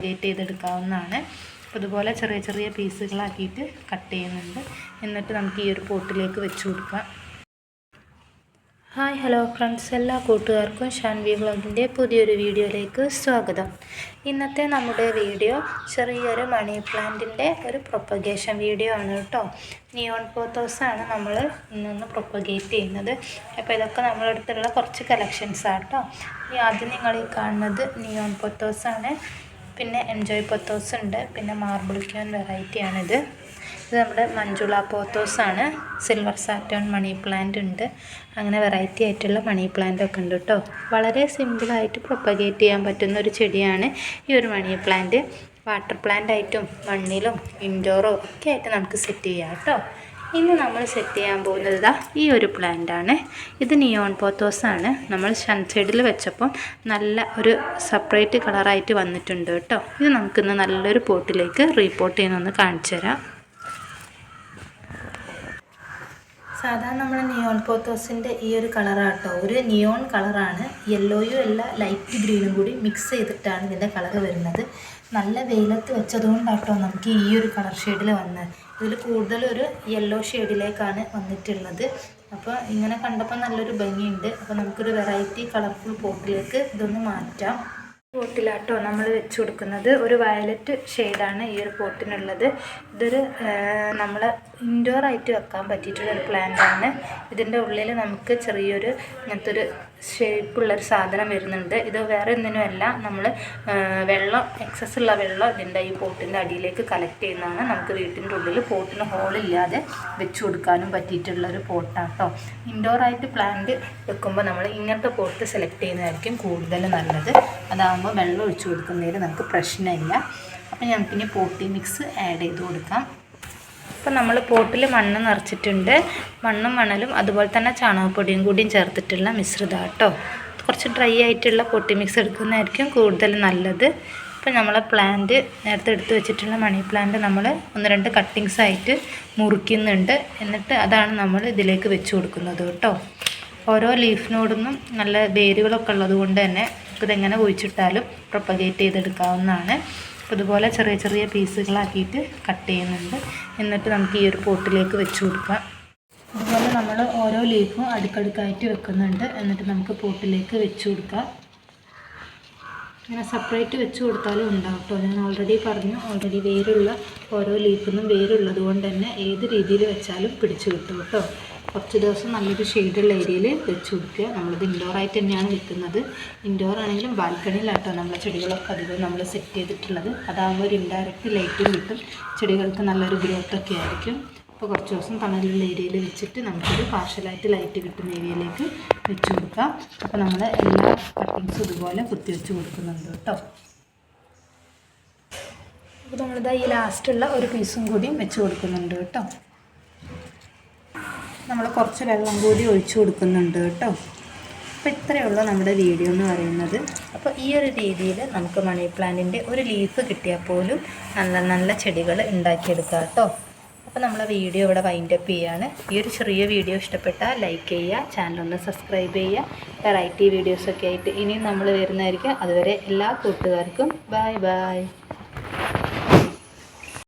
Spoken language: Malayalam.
പ്രൊപ്പഗേറ്റ് ചെയ്തെടുക്കാവുന്നതാണ്. അപ്പോൾ ഇതുപോലെ ചെറിയ ചെറിയ പീസുകളാക്കിയിട്ട് കട്ട് ചെയ്യുന്നുണ്ട്. എന്നിട്ട് നമുക്ക് ഈ ഒരു പോട്ടിലേക്ക് വെച്ച് കൊടുക്കാം. ഹായ് ഹലോ ഫ്രണ്ട്സ് എല്ലാ കൂട്ടുകാർക്കും ഷാൻവി വ്ളോഗിന്റെ പുതിയൊരു വീഡിയോയിലേക്ക് സ്വാഗതം. ഇന്നത്തെ നമ്മുടെ വീഡിയോ ചെറിയൊരു മണി പ്ലാന്റിന്റെ ഒരു പ്രൊപ്പഗേഷൻ വീഡിയോ ആണ് കേട്ടോ. നിയോൺ പോത്തോസാണ് നമ്മൾ ഇന്നൊന്ന് പ്രൊപ്പഗേറ്റ് ചെയ്യുന്നത്. അപ്പോൾ ഇതൊക്കെ നമ്മുടെ അടുത്തുള്ള കുറച്ച് കളക്ഷൻസാണ് കേട്ടോ. ആദ്യം നിങ്ങൾ ഈ കാണുന്നത് നിയോൺ പൊത്തോസാണ് പിന്നെ എൻജോയ് പൊത്തോസ് ഉണ്ട്. പിന്നെ മാർബിൾ ക്യാൻ വെറൈറ്റിയാണിത് ഇത് നമ്മുടെ മഞ്ജുള പോത്തോസാണ് സിൽവർ സാറ്റേൺ മണി പ്ലാന്റ് ഉണ്ട്. അങ്ങനെ വെറൈറ്റി ആയിട്ടുള്ള മണി പ്ലാന്റ് ഒക്കെ ഉണ്ട് കേട്ടോ വളരെ സിമ്പിളായിട്ട് പ്രൊപ്പഗേറ്റ് ചെയ്യാൻ പറ്റുന്ന ഒരു ചെടിയാണ് ഈ ഒരു മണി പ്ലാന്റ് വാട്ടർ പ്ലാന്റ് ആയിട്ടും മണ്ണിലും ഇൻഡോറോ ഒക്കെ ആയിട്ട് നമുക്ക് സെറ്റ് ചെയ്യാം കേട്ടോ ഇന്ന് നമ്മൾ സെറ്റ് ചെയ്യാൻ പോകുന്നത് ഇതാ ഈ ഒരു പ്ലാന്റ് ആണ്. ഇത് നിയോൺ പോത്തോസ് ആണ്. നമ്മൾ സൺസൈഡിൽ വെച്ചപ്പം നല്ല ഒരു സെപ്പറേറ്റ് കളറായിട്ട് വന്നിട്ടുണ്ട് കേട്ടോ. ഇത് നമുക്കിന്ന് നല്ലൊരു പോട്ടിലേക്ക് റീപോർട്ട് ചെയ്യുന്നൊന്ന് കാണിച്ചു തരാം സാധാരണ നമ്മൾ നിയോൺ പോത്തോസിന്റെ ഈ ഒരു കളറാണ് കളറാട്ടോ ഒരു നിയോൺ കളറാണ് യെല്ലോയും അല്ല ലൈറ്റ് ഗ്രീനും കൂടി മിക്സ് ചെയ്തിട്ടാണ് ഇതിന്റെ കളർ വരുന്നത്. നല്ല വെയിലത്ത് വെച്ചതുകൊണ്ടാട്ടോ നമുക്ക് ഈ ഒരു കളർ ഷെയ്ഡിൽ വന്നത് ഇതിൽ കൂടുതൽ ഒരു യെല്ലോ ഷെയ്ഡിലേക്കാണ് വന്നിട്ടുള്ളത്. അപ്പോൾ ഇങ്ങനെ കണ്ടപ്പോൾ നല്ലൊരു ഭംഗിയുണ്ട്. അപ്പോൾ നമുക്കൊരു വെറൈറ്റി കളർഫുൾ പോട്ടിലേക്ക് ഇതൊന്ന് മാറ്റാം. പോട്ടിലാട്ടോ നമ്മൾ വെച്ച് കൊടുക്കുന്നത്. ഒരു വയലറ്റ് ഷെയ്ഡാണ് ഈ ഒരു പോട്ടിനുള്ളത് ഇതൊരു നമ്മൾ ഇൻഡോർ ആയിട്ട് വെക്കാൻ പറ്റിയിട്ടുള്ള ഒരു പ്ലാന്റ് ആണ്. ഇതിന്റെ ഉള്ളിൽ നമുക്ക് ചെറിയൊരു ഇങ്ങനത്തെ ഒരു ഷേപ്പുള്ളൊരു സാധനം വരുന്നുണ്ട്. ഇത് വേറെ ഒന്നിനുമല്ല നമ്മൾ വെള്ളം എക്സസ് ഉള്ള വെള്ളം ഇതിന്റെ ഈ പോട്ടിന്റെ അടിയിലേക്ക് കളക്ട് ചെയ്യുന്നതാണ്. നമുക്ക് വീട്ടിന്റെ ഉള്ളിൽ പോട്ടിന് ഹോളില്ലാതെ വെച്ച് കൊടുക്കാനും പറ്റിയിട്ടുള്ളൊരു പോട്ടാട്ടോ. ഇൻഡോർ ആയിട്ട് പ്ലാന്റ് വെക്കുമ്പോൾ നമ്മൾ ഇങ്ങനത്തെ പോട്ട് സെലക്ട് ചെയ്യുന്നതായിരിക്കും കൂടുതൽ നല്ലത്. അതാകുമ്പോൾ വെള്ളം ഒഴിച്ചു കൊടുക്കുന്നതിൽ നമുക്ക് പ്രശ്നമില്ല. അപ്പം നമുക്കിനി പോട്ടി മിക്സ് ആഡ് ചെയ്ത് കൊടുക്കാം. ഇപ്പം നമ്മൾ പോട്ടിൽ മണ്ണ് നിറച്ചിട്ടുണ്ട്. മണ്ണും മണലും അതുപോലെ തന്നെ ചാണകപ്പൊടിയും കൂടിയും ചേർത്തിട്ടുള്ള മിശ്രിതം കേട്ടോ കുറച്ച് ഡ്രൈ ആയിട്ടുള്ള പൊട്ടി മിക്സ് എടുക്കുന്നതായിരിക്കും കൂടുതൽ നല്ലത്. ഇപ്പം നമ്മൾ പ്ലാന്റ് നേരത്തെ എടുത്തു വെച്ചിട്ടുള്ള മണി പ്ലാന്റ് നമ്മൾ ഒന്ന് രണ്ട് കട്ടിങ്സ് ആയിട്ട് മുറിക്കുന്നുണ്ട്. എന്നിട്ട് അതാണ് നമ്മൾ ഇതിലേക്ക് വെച്ച് കൊടുക്കുന്നത് കേട്ടോ. ഓരോ ലീഫിനോടൊന്നും നല്ല വേരുകളൊക്കെ ഉള്ളത് കൊണ്ട് തന്നെ നമുക്കിതെങ്ങനെ കുഴിച്ചിട്ടാലും പ്രൊപ്പഗേറ്റ് ചെയ്തെടുക്കാവുന്നതാണ്. അപ്പോൾ ഇതുപോലെ ചെറിയ ചെറിയ പീസുകളാക്കിയിട്ട് കട്ട് ചെയ്യുന്നുണ്ട്. എന്നിട്ട് നമുക്ക് ഈ ഒരു പോട്ടിലേക്ക് വെച്ച് കൊടുക്കാം. അതുപോലെ നമ്മൾ ഓരോ ലീഫും അടുക്കടുക്കായിട്ട് വെക്കുന്നുണ്ട്. എന്നിട്ട് നമുക്ക് പോട്ടിലേക്ക് വെച്ച് കൊടുക്കാം. ഇങ്ങനെ സെപ്പറേറ്റ് വെച്ച് കൊടുത്താലും ഉണ്ടാവും കേട്ടോ ഞാൻ ഓൾറെഡി പറഞ്ഞു ഓൾറെഡി വേരുള്ള ഓരോ ലീഫിൽ നിന്നും വേരുള്ളത് കൊണ്ട് തന്നെ ഏത് രീതിയിൽ വെച്ചാലും പിടിച്ചു കിട്ടും കേട്ടോ കുറച്ച് ദിവസം നല്ലൊരു ഷെയ്ഡുള്ള ഏരിയയിൽ വെച്ച് കൊടുക്കുക. നമ്മളിത് ഇൻഡോർ ആയിട്ട് തന്നെയാണ് വെക്കുന്നത് ഇൻഡോർ ആണെങ്കിലും ബാൽക്കണിയിലാട്ടോ നമ്മളെ ചെടികളൊക്കെ അധികം നമ്മൾ സെറ്റ് ചെയ്തിട്ടുള്ളത്. അതാകുമ്പോൾ ഒരു ഇൻഡയറക്റ്റ് ലൈറ്റും കിട്ടും. ചെടികൾക്ക് നല്ലൊരു ഗ്രോത്തൊക്കെ ആയിരിക്കും. അപ്പോൾ കുറച്ച് ദിവസം തണലുള്ള ഏരിയയിൽ വെച്ചിട്ട് നമുക്കൊരു പാർഷ്യലായിട്ട് ലൈറ്റ് കിട്ടുന്ന ഏരിയയിലേക്ക് വെച്ച് കൊടുക്കാം. അപ്പോൾ നമ്മൾ എല്ലാ കട്ടിങ്സും ഇതുപോലെ കുത്തിവെച്ച് കൊടുക്കുന്നുണ്ട് കേട്ടോ. അപ്പോൾ നമ്മളിതാ ഈ ലാസ്റ്റുള്ള ഒരു പീസും കൂടിയും വെച്ച് കൊടുക്കുന്നുണ്ട് കേട്ടോ. നമ്മൾ കുറച്ച് വെള്ളം കൂടി ഒഴിച്ചു കൊടുക്കുന്നുണ്ട് കേട്ടോ. അപ്പോൾ ഇത്രയേ ഉള്ളൂ നമ്മുടെ വീഡിയോ എന്ന് പറയുന്നത്. അപ്പോൾ ഈ ഒരു രീതിയിൽ നമുക്ക് മണി പ്ലാന്റിന്റെ ഒരു ലീഫ് കിട്ടിയാൽ പോലും നല്ല നല്ല ചെടികൾ ഉണ്ടാക്കിയെടുക്കാം കേട്ടോ. അപ്പോൾ നമ്മളെ വീഡിയോ ഇവിടെ വൈൻഡ് അപ്പ് ചെയ്യാണ്. ഈ ഒരു ചെറിയ വീഡിയോ ഇഷ്ടപ്പെട്ടാൽ ലൈക്ക് ചെയ്യുക ചാനലൊന്ന് സബ്സ്ക്രൈബ് ചെയ്യുക വെറൈറ്റി വീഡിയോസൊക്കെ ആയിട്ട് ഇനിയും നമ്മൾ വരുന്നതായിരിക്കും. അതുവരെ എല്ലാ കൂട്ടുകാർക്കും ബായ് ബായ്